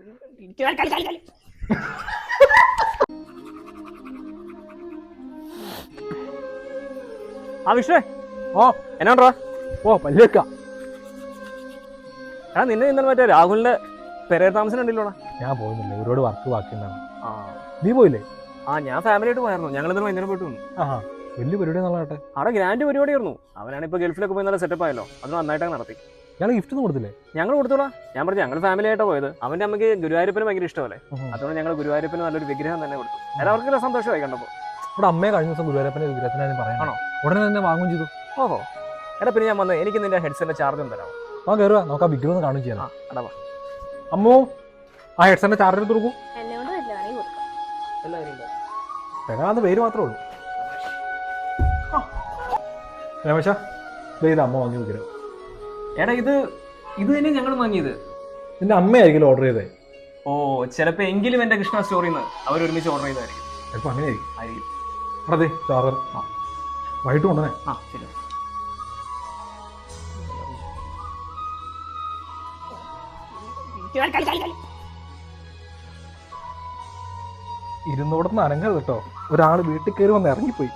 ആ വിഷ്ണു. ഓ എന്നാണ്ടാ ഓ പല്ലേക്ക എടാ നിന്നെ ഇന്നലെ മറ്റേ രാഹുലിന്റെ പെരേർ താമസം ഉണ്ടല്ലോടാ ഞാൻ പോകുന്നില്ല ഒരുപാട് വർക്ക് ബാക്കിയുണ്ടാവും ആ. നീ പോയില്ലേ? ആ ഞാൻ ഫാമിലിയായിട്ട് പോയായിരുന്നു. ഞങ്ങൾ ഇന്നലെ വൈകുന്നേരം പോയിട്ട് വന്നു. ആഹാ. വലിയ പരിപാടി നല്ലതാട്ടെ. അവിടെ ഗ്രാൻഡ് പരിപാടിയായിരുന്നു. അവനാണ് ഇപ്പൊ ഗൾഫിലൊക്കെ പോയി നല്ല സെറ്റപ്പ് ആയല്ലോ. അത് നന്നായിട്ടൊക്കെ നടത്തി. ഇയാൾ ഗിഫ്റ്റ് ഒന്നും കൊടുത്തില്ലേ? ഞങ്ങൾ കൊടുത്തോളാം. ഞാൻ പറഞ്ഞു ഞങ്ങൾ ഫാമിലി ആയിട്ടാണ് പോയത്. അവന്റെ അമ്മയ്ക്ക് ഗുരുവായൂരപ്പന് ഭയങ്കര ഇഷ്ടമല്ലേ? അതുകൊണ്ട് ഞങ്ങൾ ഗുരുവായൂരപ്പന് നല്ലൊരു വിഗ്രഹം തന്നെ കൊടുത്തു. എല്ലാവർക്കും സന്തോഷമായി കണ്ടപ്പോൾ ഇവിടെ അമ്മയെ കഴിഞ്ഞ ദിവസം ഗുരുവായൂരപ്പന്റെ വിഗ്രഹത്തിനെ പറയണോ ഉടനെ തന്നെ വാങ്ങും ചെയ്തു. ഓഹോ. എടാ പിന്നെ ഞാൻ വന്നത് എനിക്ക് നിന്റെ ഹെഡ്സെറ്റിന്റെ ചാർജ് ഒന്ന് തരാമോ? ആ കയറുക നമുക്ക് ആ വിഗ്രഹം ഒന്ന് കാണും ചെയ്യാം അടവ വാ. അമ്മോ ആ ഹെഡ്സെറ്റിന്റെ ചാർജ് എടുത്ത് കൊടുക്കും. പെങ്ങാന്ന് പേര് മാത്രമേ ഉള്ളൂ. രമേശ ഇത് അമ്മ വാങ്ങി വിഗ്രഹം. എടാ ഇത് ഇത് തന്നെ ഞങ്ങൾ വാങ്ങിയത്. നിന്റെ അമ്മയായിരിക്കും ഓർഡർ ചെയ്തേ. ഓ ചിലപ്പോ എങ്കിലും എന്റെ കൃഷ്ണ സ്റ്റോറിന്ന് അവർ ഒരുമിച്ച് ഓർഡർ ചെയ്തായിരിക്കും ചിലപ്പോൾ അങ്ങനെയായിരിക്കും. ആയിരിക്കും. ചാർജർ ആ. വൈകിട്ട് കൊണ്ടുവന്നേ. ആ ശരി. ഇരുന്നോടത്ത് അനങ്ങരുത് കേട്ടോ. ഒരാൾ വീട്ടിൽ കയറി വന്ന് ഇറങ്ങിപ്പോയി.